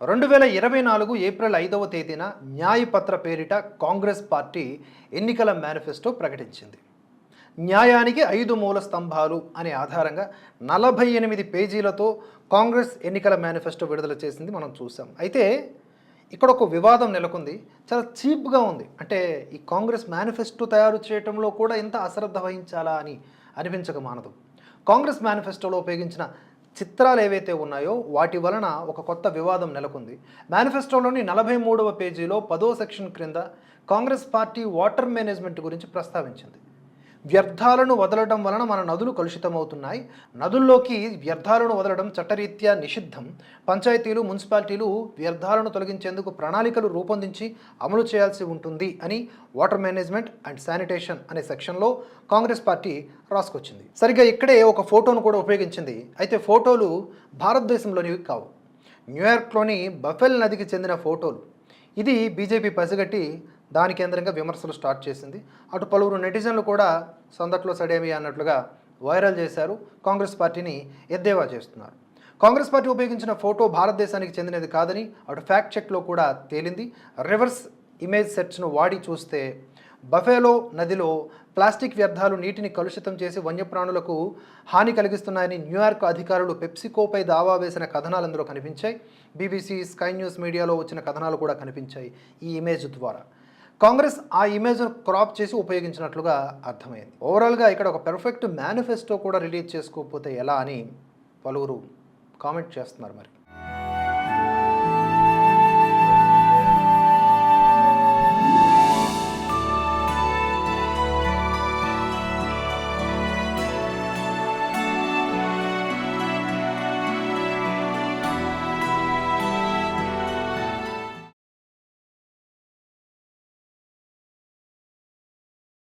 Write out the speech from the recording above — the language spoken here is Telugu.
రెండు వేల ఇరవై నాలుగు ఏప్రిల్ ఐదవ తేదీన న్యాయపత్ర పేరిట కాంగ్రెస్ పార్టీ ఎన్నికల మేనిఫెస్టో ప్రకటించింది. న్యాయానికి ఐదు మూల స్తంభాలు అనే ఆధారంగా నలభై ఎనిమిది పేజీలతో కాంగ్రెస్ ఎన్నికల మేనిఫెస్టో విడుదల చేసింది మనం చూసాం. అయితే ఇక్కడ ఒక వివాదం నెలకొంది. చాలా చీప్గా ఉంది. అంటే ఈ కాంగ్రెస్ మేనిఫెస్టో తయారు చేయడంలో కూడా ఇంత అశ్రద్ధ వహించాలా అని అనిపించక మానదు. కాంగ్రెస్ మేనిఫెస్టోలో ఉపయోగించిన చిత్రాలు ఏవైతే ఉన్నాయో వాటి వలన ఒక కొత్త వివాదం నెలకొంది. మేనిఫెస్టోలోని నలభై మూడవ పేజీలో పదో సెక్షన్ క్రింద కాంగ్రెస్ పార్టీ వాటర్ మేనేజ్మెంట్ గురించి ప్రస్తావించింది. వ్యర్థాలను వదలడం వలన మన నదులు కలుషితమవుతున్నాయి. నదుల్లోకి వ్యర్థాలను వదలడం చట్టరీత్యా నిషిద్ధం. పంచాయతీలు మున్సిపాలిటీలు వ్యర్థాలను తొలగించేందుకు ప్రణాళికలు రూపొందించి అమలు చేయాల్సి ఉంటుంది అని వాటర్ మేనేజ్మెంట్ అండ్ శానిటేషన్ అనే సెక్షన్లో కాంగ్రెస్ పార్టీ రాసుకొచ్చింది. సరిగ్గా ఇక్కడే ఒక ఫోటోను కూడా ఉపయోగించింది. అయితే ఫోటోలు భారతదేశంలోనివి కావు. న్యూయార్క్లోని బఫెల్ నదికి చెందిన ఫోటోలు. ఇది బీజేపీ పసిగట్టి దాని కేంద్రంగా విమర్శలు స్టార్ట్ చేసింది. అటు పలువురు నెటిజన్లు కూడా సందట్లో సడేమి అన్నట్లుగా వైరల్ చేశారు. కాంగ్రెస్ పార్టీని ఎద్దేవా చేస్తున్నారు. కాంగ్రెస్ పార్టీ ఉపయోగించిన ఫోటో భారతదేశానికి చెందినది కాదని అటు ఫ్యాక్ట్ చెక్లో కూడా తేలింది. రివర్స్ ఇమేజ్ సెట్స్ను వాడి చూస్తే బఫేలో నదిలో ప్లాస్టిక్ వ్యర్థాలు నీటిని కలుషితం చేసి వన్యప్రాణులకు హాని కలిగిస్తున్నాయని న్యూయార్క్ అధికారులు పెప్సికోపై దావా వేసిన కథనాలు అందులో కనిపించాయి. బీబీసీ స్కై న్యూస్ మీడియాలో వచ్చిన కథనాలు కూడా కనిపించాయి ఈ ఇమేజ్ ద్వారా. కాంగ్రెస్ ఆ ఇమేజ్ను క్రాప్ చేసి ఉపయోగించినట్లుగా అర్థమైంది. ఓవరాల్గా ఇక్కడ ఒక పెర్ఫెక్ట్ మేనిఫెస్టో కూడా రిలీజ్ చేసుకోకపోతే ఎలా అని పలువురు కామెంట్ చేస్తున్నారు మరి.